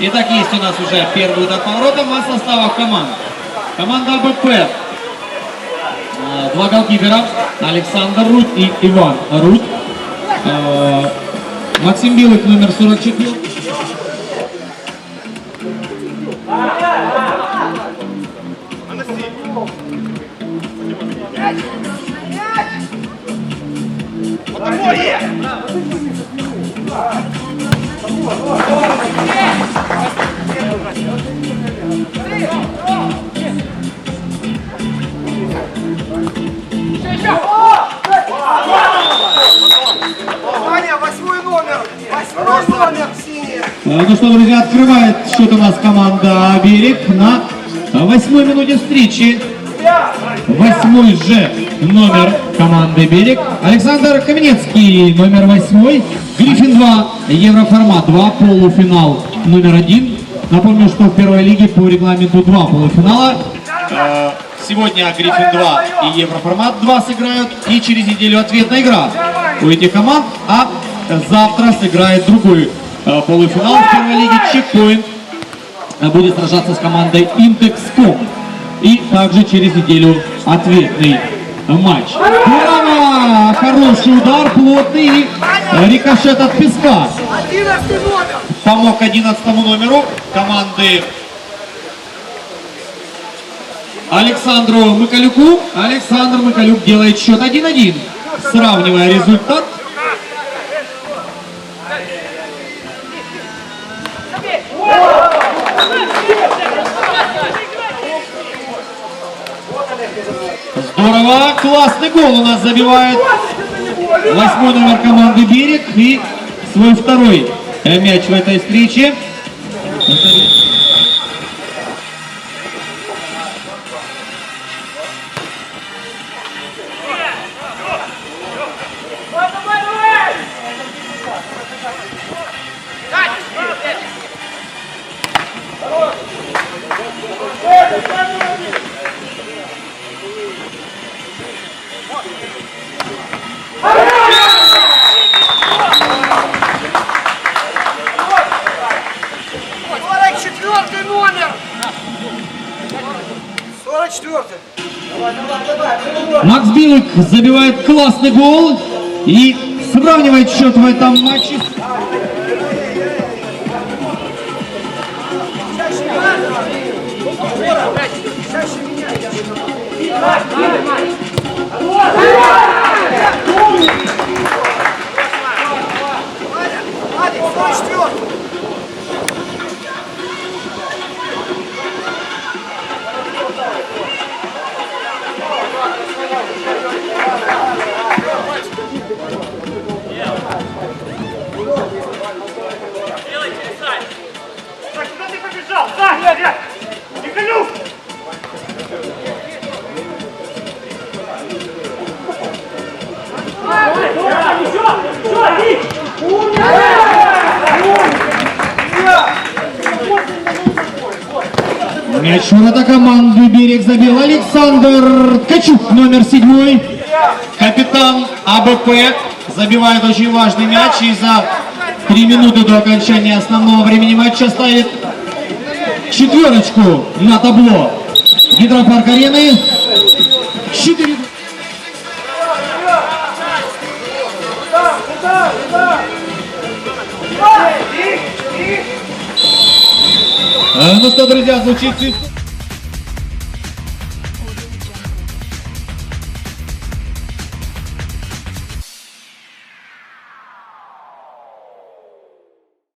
Итак, есть у нас уже первый удар поворотом о составах команд. Команда АБП. Э, Два голкипера. Александр Рудь и Иван Рудь. Э, Максим Билых, номер 44. Ваня, Ну что, друзья, открывает счет у нас команда «Берег» на восьмой минуте встречи. Восьмой же номер команды «Берег». Александр Каменецкий, номер восьмой. Гриффин 2, Евроформат 2, полуфинал номер один. Напомню, что в первой лиге по регламенту два полуфинала. Э, Сегодня Гриффин 2 и Евроформат 2 сыграют. И через неделю ответная игра у этих команд. А завтра сыграет другой полуфинал в первой лиге Чекпоинт э, будет сражаться с командой Интекском. И также через неделю ответный матч. Здорово! Хороший удар, плотный и э, рикошет от песка. Помог 11 номеру команды Александру Мыкалюку. Александр Мыкалюк делает счет 1-1. Сравнивая результат, Здорово, классный гол у нас забивает восьмой номер команды «Берег» и свой второй мяч в этой встрече. Макс Билык забивает классный гол и сравнивает счет в этом матче. Ваня, Мяч ворота команды «Берег» забил Александр Ткачук, номер седьмой. Капитан АБП забивает очень важный мяч и за три минуты до окончания основного времени матча ставит четверочку на табло гидропарк арены. Четыре. Э, Ну что, друзья, звучит...